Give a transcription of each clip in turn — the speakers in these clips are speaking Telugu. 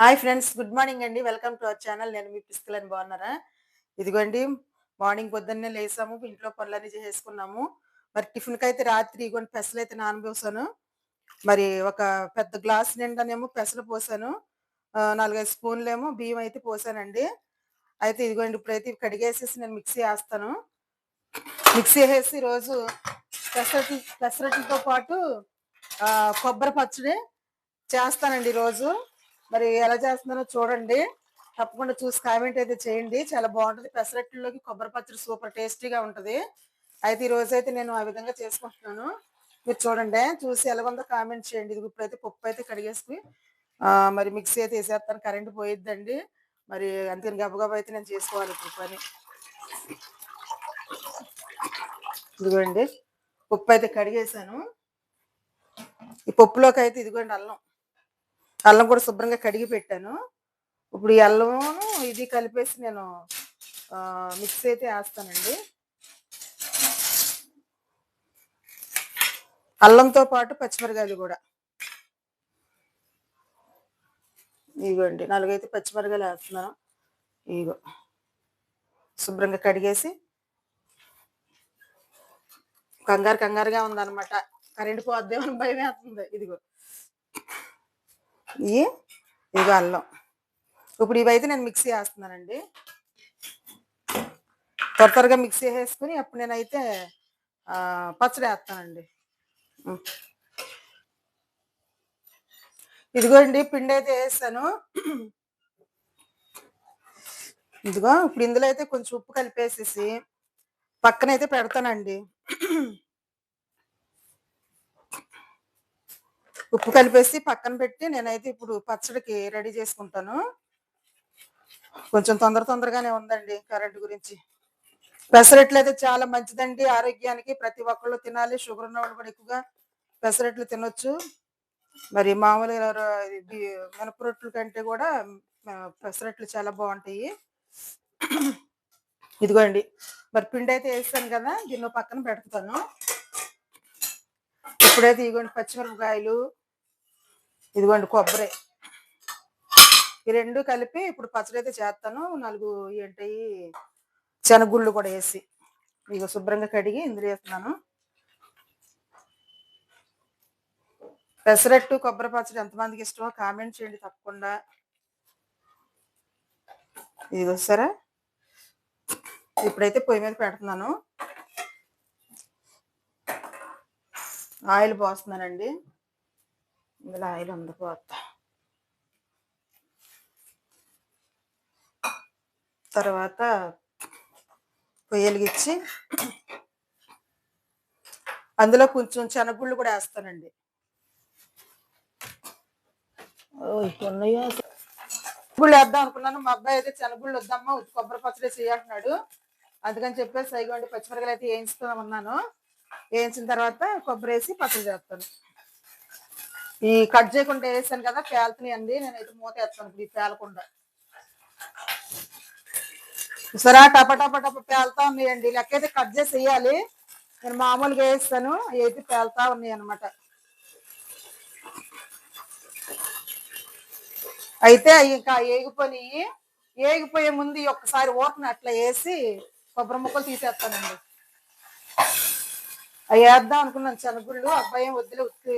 హాయ్ ఫ్రెండ్స్ గుడ్ మార్నింగ్ అండి. Welcome to our channel. నేను మీ పిస్కలని బాగున్నారా? ఇదిగోండి మార్నింగ్ పొద్దున్నే లేసాము. ఇంట్లో పనులన్నీ చేసుకున్నాము మరి టిఫిన్కి అయితే రాత్రి ఇగోండి పెసలు అయితే నానబోసాను. మరి ఒక పెద్ద గ్లాస్ నిండానేమో పెసలు పోసాను. నాలుగైదు స్పూన్లేమో బియ్యం అయితే పోసానండి. అయితే ఇదిగోండి ఇప్పుడైతే ఇవి కడిగేసేసి నేను మిక్సీ వేస్తాను. మిక్సీ వేసి రోజు పెసరటి పెసరటితో పాటు కొబ్బరి పచ్చడి చేస్తానండి రోజు మరి ఎలా చేస్తున్నానో చూడండి. తప్పకుండా చూసి కామెంట్ అయితే చేయండి. చాలా బాగుంటుంది. పెసరట్లలోకి కొబ్బరి పచ్చడి సూపర్ టేస్టీగా ఉంటుంది. అయితే ఈ రోజు అయితే నేను ఆ విధంగా చేసుకుంటున్నాను. మీరు చూడండి. చూసి ఎలాగుందో కామెంట్ చేయండి. ఇది ఇప్పుడైతే పప్పు అయితే కడిగేసుకుని మరి మిక్సీ అయితే వేసేస్తాను. కరెంట్ పోయిద్దండి. మరి అందుకని గబగబా అయితే నేను చేసుకోవాలి ఇప్పుడు పని. ఇదిగోండి. పప్పు అయితే కడిగేసాను ఈ పప్పులోకి అయితే ఇదిగోండి అల్లం. అల్లం కూడా శుభ్రంగా కడిగి పెట్టాను. ఇప్పుడు ఈ అల్లము ఇది కలిపేసి నేను మిక్స్ మిక్సీ అయితే వేస్తానండి. అల్లంతో పాటు పచ్చిమిరకాయలు కూడా. ఇదిగోండి నాలుగైతే పచ్చిమిరకాయలు వేస్తున్నాను. ఇదిగో శుభ్రంగా కడిగేసి కంగారు కంగారుగా ఉందన్నమాట. కరెంటు పోద్దేమని భయం వేస్తుంది ఇదిగో. ఇవి ఇదిగో అల్లం. ఇప్పుడు ఇవైతే నేను మిక్సీ వేస్తున్నానండి త్వర త్వరగా మిక్సీ వేసుకుని అప్పుడు నేనైతే పచ్చడి వేస్తానండి. ఇదిగో ఇదిగోండి పిండి అయితే వేసాను. ఇదిగో ఇప్పుడు ఇందులో అయితే కొంచెం ఉప్పు కలిపేసేసి పక్కనైతే పెడతానండి. ఉప్పు కలిపేసి పక్కన పెట్టి నేనైతే ఇప్పుడు పచ్చడికి రెడీ చేసుకుంటాను. కొంచెం తొందర తొందరగానే ఉందండి కరెంట్ గురించి. పెసరెట్లు అయితే చాలా మంచిదండి ఆరోగ్యానికి. ప్రతి ఒక్కళ్ళు తినాలి. షుగర్ ఉన్న వాళ్ళు కూడా ఎక్కువగా పెసరెట్లు తినొచ్చు. మరి మామూలుగా మినపరొట్లు కంటే కూడా పెసరెట్లు చాలా బాగుంటాయి. ఇదిగోండి. మరి పిండి అయితే వేస్తాను కదా దీన్ని పక్కన పెడతాను. ఇప్పుడైతే ఇదిగోండి పచ్చిమిరపకాయలు ఇదిగోండి కొబ్బరి. ఈ రెండు కలిపి ఇప్పుడు పచ్చడి అయితే చేస్తాను. నాలుగు ఏంటి శనగుళ్ళు కూడా వేసి ఇక శుభ్రంగా కడిగి ఇందులో వేస్తున్నాను. పెసరట్టు కొబ్బరి పచ్చడి ఎంతమందికి ఇష్టమో కామెంట్ చేయండి తప్పకుండా. ఇది వస్తారా ఇప్పుడైతే పొయ్యి మీద పెడుతున్నాను. ఆయిల్ పోస్తున్నానండి. ఇందులో ఆయిల్ ఉంది పోతా తర్వాత పొయ్యి వెలిగించి అందులో కొంచెం శనగుళ్ళు కూడా వేస్తానండి? శనగుళ్ళు వేద్దాం అనుకున్నాను. మా అబ్బాయి అయితే శనగుళ్ళు వద్దమ్మా. కొబ్బరి పచ్చడి చేయంటున్నాడు అందుకని చెప్పేసి సైగోండి పచ్చిమిరకాయలు అయితే వేయించుతామన్నాను వేయించిన తర్వాత కొబ్బరి వేసి పచ్చడి చేస్తాను. ఈ కట్ చేయకుండా వేసాను కదా పేలుతున్నాయండి అండి. నేనైతే మూత వేస్తాను ఇప్పుడు ఈ పేలకుండా. సరే టప టప టప పేలుతా ఉన్నాయండి. లెక్కైతే కట్ చేసి వేయాలి. నేను మామూలుగా వేస్తాను. అవి అయితే పేలుతా ఉన్నాయి అనమాట అయితే ఇంకా ఏగిపోయి ఏగిపోయే ముందు ఒక్కసారి ఓటను అట్లా వేసి కొబ్బరి ముక్కలు తీసేస్తానండి. అవి వేద్దాం అనుకున్నాను శనగుళ్ళు అబ్బాయి వద్దులే ఉత్తి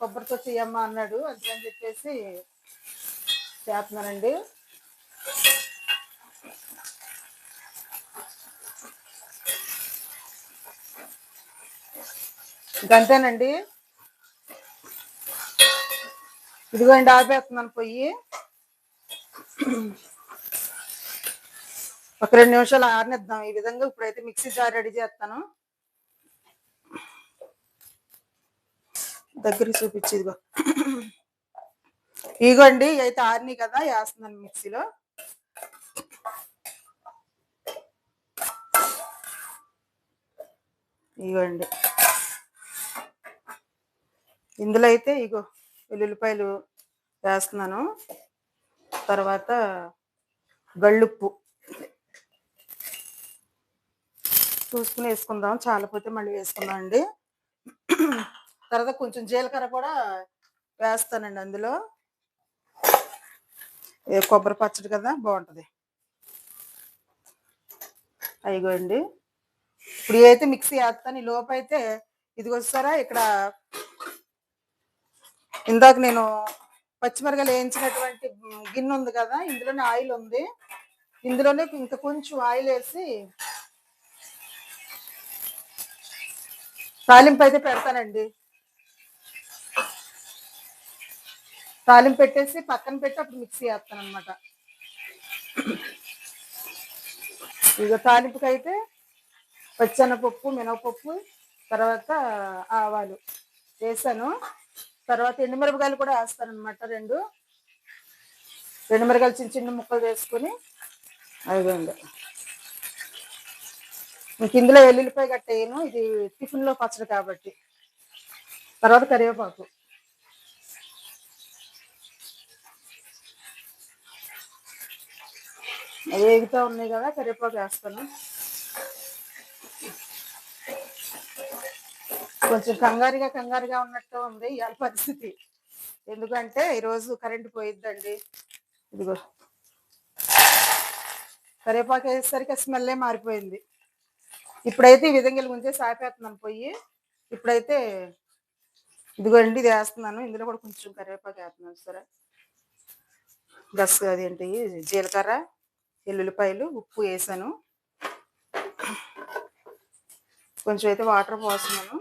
కొబ్బరితో చెయ్యమ్మా అన్నాడు. అని చెప్పేసి చేస్తున్నానండి. ఇంకంతేనండి ఇదిగోండి ఆపేస్తున్నాను పొయ్యి. ఒక రెండు నిమిషాలు ఆరినిద్దాం. ఈ విధంగా ఇప్పుడైతే మిక్సీ జార్ రెడీ చేస్తాను. దగ్గర చూపించేదిగో. ఇదిగో ఇగోండి అయితే ఆరిని కదా వేస్తున్నాను మిక్సీలో. ఇగోండి. ఇందులో అయితే ఇగో వెల్లుల్లిపాయలు వేస్తున్నాను. తర్వాత గళ్ళుప్పు. చూసుకుని వేసుకుందాం. చాలపోతే మళ్ళీ వేసుకుందాం అండి తర్వాత కొంచెం జీలకర్ర కూడా వేస్తానండి అందులో. కొబ్బరి పచ్చడి కదా బాగుంటుంది. అయిగోండి ఇప్పుడు అయితే మిక్సీ వేస్తాను ఈ లోపు అయితే ఇది వస్తారా ఇక్కడ ఇందాక నేను పచ్చిమిరకాయలు వేయించినటువంటి గిన్నె ఉంది కదా ఇందులోనే ఆయిల్ ఉంది. ఇందులోనే ఇంత కొంచెం ఆయిల్ వేసి తాలింపు అయితే పెడతానండి. తాలింపు పెట్టేసి పక్కన పెట్టి అప్పుడు మిక్సీ వేస్తాను అనమాట ఇక తాలింపుకి అయితే పచ్చనపప్పు మినపప్పు తర్వాత ఆవాలు వేసాను. తర్వాత ఎండుమిరపకాయలు కూడా వేస్తాను అనమాట రెండు. ఎండుమిరపకాయలు చిన్న చిన్న ముక్కలు వేసుకొని అదిగోండి. ఇంక ఇందులో వెల్లుల్లిపాయ కట్టేయను ఇది టిఫిన్లో పచ్చడి కాబట్టి. తర్వాత కరివేపాకు. వేగుతూ ఉన్నాయి కదా కరివేపాకు వేస్తాను. కొంచెం కంగారుగా కంగారుగా ఉన్నట్టు ఉంది ఇవాళ పరిస్థితి. ఎందుకంటే ఈరోజు కరెంటు పోయిద్దండి. ఇదిగో. కరివేపాకు వేసేసరికి స్మెల్లే మారిపోయింది. ఇప్పుడైతే ఈ విధంగా ముంచే సాపేస్తున్నాను పొయ్యి. ఇప్పుడైతే ఇదిగోండి ఇది వేస్తున్నాను. ఇందులో కూడా కొంచెం కరివేపాకు వేస్తున్నాను సరే. గస్ అదేంటి జీలకర్ర. ఎల్లుల్లిపాయలు ఉప్పు వేసాను. కొంచెం అయితే వాటర్ పోస్తున్నాను.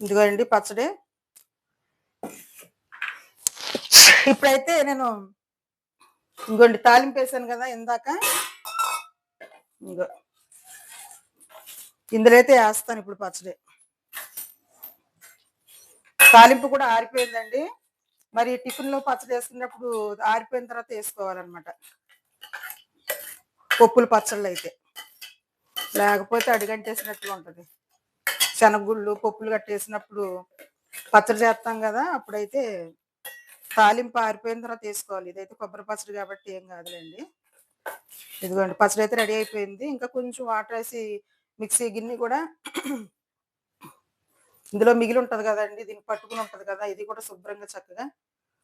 ఇదిగోండి పచ్చడి. ఇప్పుడైతే నేను ఇంకోండి తాలింపు వేసాను కదా ఇందాక. ఇంకో ఇందులో అయితే వేస్తాను ఇప్పుడు పచ్చడి. తాలింపు కూడా ఆరిపోయిందండి. మరి టిఫిన్లో పచ్చడి వేసుకున్నప్పుడు ఆరిపోయిన తర్వాత వేసుకోవాలన్నమాట. పప్పులు పచ్చళ్ళు అయితే. లేకపోతే అడిగంటేసినట్టుగా ఉంటుంది. శనగుళ్ళు పప్పులు కట్టేసినప్పుడు పచ్చడి చేస్తాం కదా అప్పుడైతే తాలింపు ఆరిపోయిన తర్వాత తీసుకోవాలి ఇదైతే కొబ్బరి పచ్చడి కాబట్టి ఏం కాదులేండి. ఇదిగోండి పచ్చడి అయితే రెడీ అయిపోయింది. ఇంకా కొంచెం వాటర్ వేసి మిక్సీ గిన్నె కూడా ఇందులో మిగిలి ఉంటుంది కదండి దీన్ని పట్టుకుని ఉంటుంది కదా ఇది కూడా శుభ్రంగా చక్కగా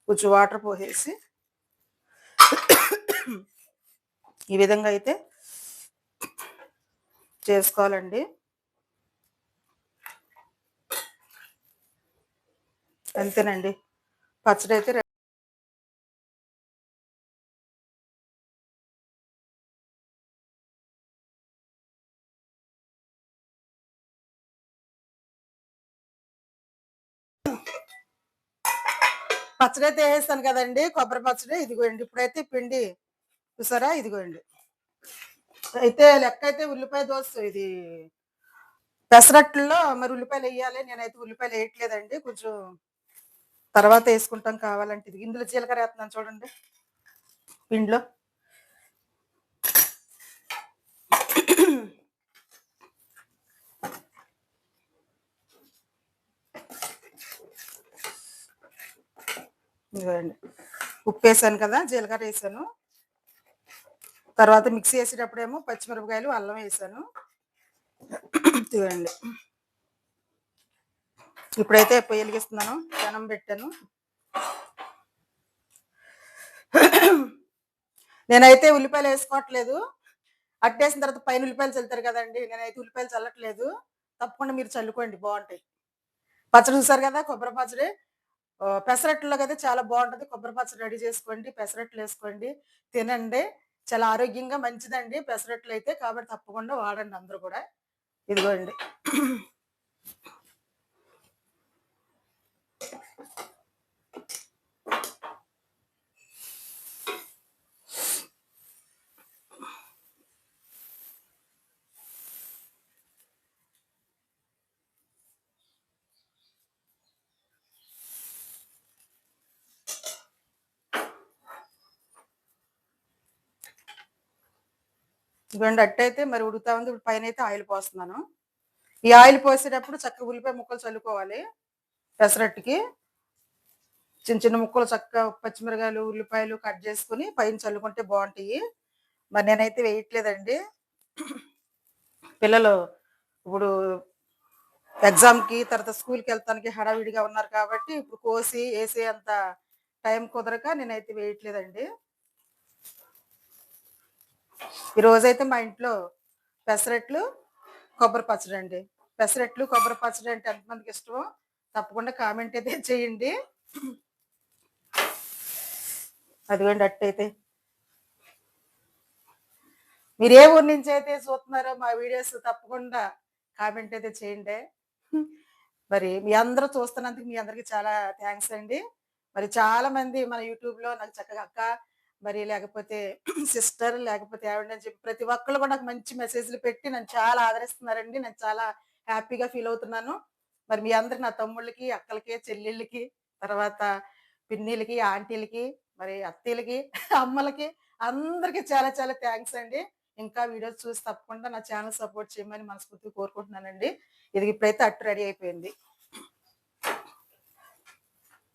కొంచెం వాటర్ పోసేసి ఈ విధంగా అయితే చేసుకోవాలండి. అంతేనండి. పచ్చడి అయితే పచ్చడి అయితే వేస్తాను కదండి. కొబ్బరి పచ్చడి ఇదిగోండి. ఇప్పుడైతే పిండి చూసారా? ఇదిగోండి. అయితే లెక్క అయితే ఉల్లిపాయ దోశ ఇది పెసరట్లలో మరి ఉల్లిపాయలు వేయాలి. నేనైతే ఉల్లిపాయలు వేయట్లేదండి. కొంచెం తర్వాత వేసుకుంటాం కావాలంటే ఇది. ఇందులో జీలకర్ర వేస్తున్నాను చూడండి. పిండిలో. ఇదిగోండి. ఉప్పు వేసాను కదా జీలకర్ర వేసాను. తర్వాత మిక్సీ వేసేటప్పుడేమో పచ్చిమిరపకాయలు అల్లం వేసాను. ఇదిగోండి. ఇప్పుడైతే పొయ్యి వెలిగిస్తున్నాను జనం పెట్టాను. నేనైతే ఉల్లిపాయలు వేసుకోవట్లేదు. అట్టేసిన తర్వాత పైన ఉల్లిపాయలు చల్లుతారు కదండి నేనైతే ఉల్లిపాయలు చల్లట్లేదు. తప్పకుండా మీరు చల్లుకోండి బాగుంటాయి. పచ్చడి చూసారు కదా కొబ్బరి పచ్చడి. పెసరట్లో అయితే చాలా బాగుంటది. కొబ్బరి పచ్చడి రెడీ చేసుకోండి పెసరట్లు వేసుకోండి తినండి. చాలా ఆరోగ్యంగా మంచిదండి. పెసరట్లు అయితే కాబట్టి తప్పకుండా వాడండి అందరూ కూడా. ఇదిగోండి. ఇదిగోండి అట్టయితే మరి ఉడుకుతా ఉంది. ఇప్పుడు పైన అయితే ఆయిల్ పోస్తున్నాను. ఈ ఆయిల్ పోసేటప్పుడు చక్కగా ఉల్లిపాయ ముక్కలు చల్లుకోవాలి. పెసరట్టుకి చిన్న చిన్న ముక్కలు చక్కగా పచ్చిమిరకాయలు ఉల్లిపాయలు కట్ చేసుకుని పైన చల్లుకుంటే బాగుంటాయి. మరి నేనైతే వేయట్లేదండి. పిల్లలు ఇప్పుడు ఎగ్జామ్కి తర్వాత స్కూల్కి వెళ్తానికి హడావిడిగా ఉన్నారు కాబట్టి ఇప్పుడు కోసి వేసే అంత టైం కుదరక నేనైతే వేయట్లేదండి. ఈరోజైతే మా ఇంట్లో పెసరట్లు కొబ్బరి పచ్చడి అండి. పెసరట్లు కొబ్బరి పచ్చడి అంటే ఎంతమందికి ఇష్టమో తప్పకుండా కామెంట్ అయితే చేయండి. అదిగోండి అట్టయితే మీరు ఏ ఊరి నుంచి అయితే చూస్తున్నారో మా వీడియోస్ తప్పకుండా కామెంట్ అయితే చేయండి. మరి మీ అందరూ చూస్తున్నందుకు మీ అందరికి చాలా థ్యాంక్స్ అండి. మరి చాలా మంది మన యూట్యూబ్లో నాకు చక్కగా అక్క మరి లేకపోతే సిస్టర్ లేకపోతే ఆవిడ అని చెప్పి ప్రతి ఒక్కళ్ళు కూడా నాకు మంచి మెసేజ్లు పెట్టి నన్ను చాలా ఆదరిస్తున్నారండి. నేను చాలా హ్యాపీగా ఫీల్ అవుతున్నాను. మరి మీ అందరికి నా తమ్ముళ్ళకి అక్కలకి చెల్లెళ్ళకి తర్వాత పిన్నిలకి ఆంటీలకి మరి అత్తీలకి అమ్మలకి అందరికి చాలా చాలా థ్యాంక్స్ అండి. ఇంకా వీడియోస్ చూసి తప్పకుండా నా ఛానల్ సపోర్ట్ చేయమని మనస్ఫూర్తిగా కోరుకుంటున్నానండి. ఇది ఇప్పుడైతే అట్టు రెడీ అయిపోయింది.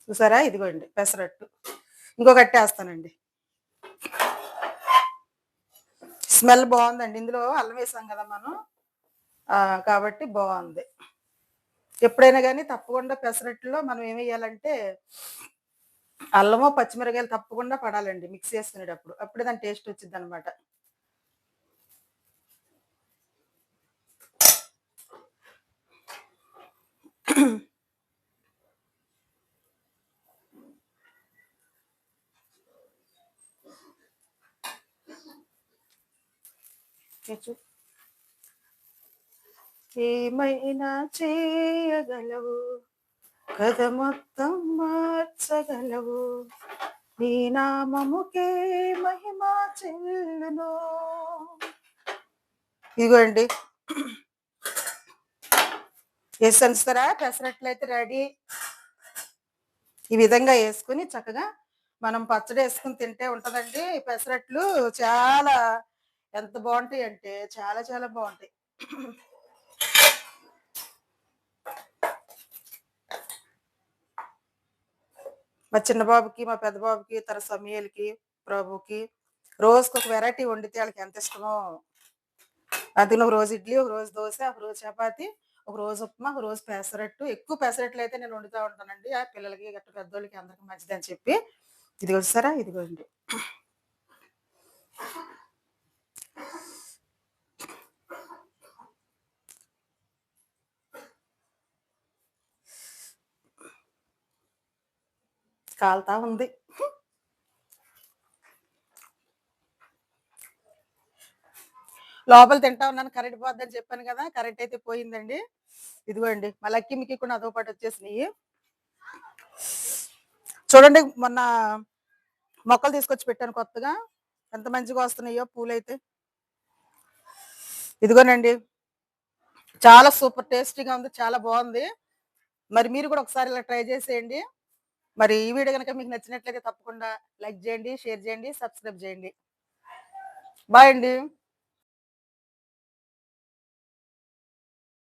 చూసారా? ఇదిగోండి పెసరట్టు. ఇంకొకటి వేస్తానండి. స్మెల్ బాగుందండి. ఇందులో అల్లం వేసాం కదా మనం. కాబట్టి బాగుంది. ఎప్పుడైనా కానీ తప్పకుండా పెసరట్టులో మనం ఏం వేయాలంటే అల్లమో పచ్చిమిరకాయలు తప్పకుండా పడాలండి మిక్స్ చేసుకునేటప్పుడు. అప్పుడే దాని టేస్ట్ వచ్చింది అనమాట ఏమైనా చేయగలవు? కథ మొత్తం మార్చగలవు? నీ నామముకే మహిమ చెల్లును. ఇదిగోండి. వేసేస్తారా పెసరట్లు అయితే రెడీ. ఈ విధంగా వేసుకుని చక్కగా మనం పచ్చడి వేసుకుని తింటే ఉంటుందండి. పెసరట్లు చాలా ఎంత బాగుంటాయి అంటే చాలా చాలా బాగుంటాయి. మా చిన్న బాబుకి మా పెద్ద బాబుకి తన సమయాలకి ప్రభుకి రోజుకి ఒక వెరైటీ వండితే వాళ్ళకి ఎంత ఇష్టమో. అందుకని ఒక రోజు ఇడ్లీ ఒక రోజు దోశ ఒక రోజు చపాతి ఒక రోజు ఉప్మా ఒక రోజు పెసరట్టు. ఎక్కువ పెసరట్లు అయితే నేను వండుతూ ఉంటానండి. ఆ పిల్లలకి గట్ట పెద్దోళ్ళకి అందరికి మంచిది అని చెప్పి. ఇదిగో చూసారా ఇదిగోండి. కాలుతా ఉంది లోపల తింటా ఉన్నాను కరెంట్ పోద్దని చెప్పాను కదా కరెంట్ అయితే పోయిందండి. ఇదిగోండి మా లక్కీ మిక్కి కూడా అదో పాటు వచ్చేసినాయి. చూడండి మొన్న మొక్కలు తీసుకొచ్చి పెట్టాను కొత్తగా. ఎంత మంచిగా వస్తున్నాయో పూలైతే. ఇదిగోనండి చాలా సూపర్ టేస్టీగా ఉంది చాలా బాగుంది. మరి మీరు కూడా ఒకసారి ఇలా ట్రై చేసేయండి. మరి ఈ వీడియో కనుక మీకు నచ్చినట్లయితే తప్పకుండా లైక్ చేయండి షేర్ చేయండి సబ్స్క్రైబ్ చేయండి. బాయ్ అండి.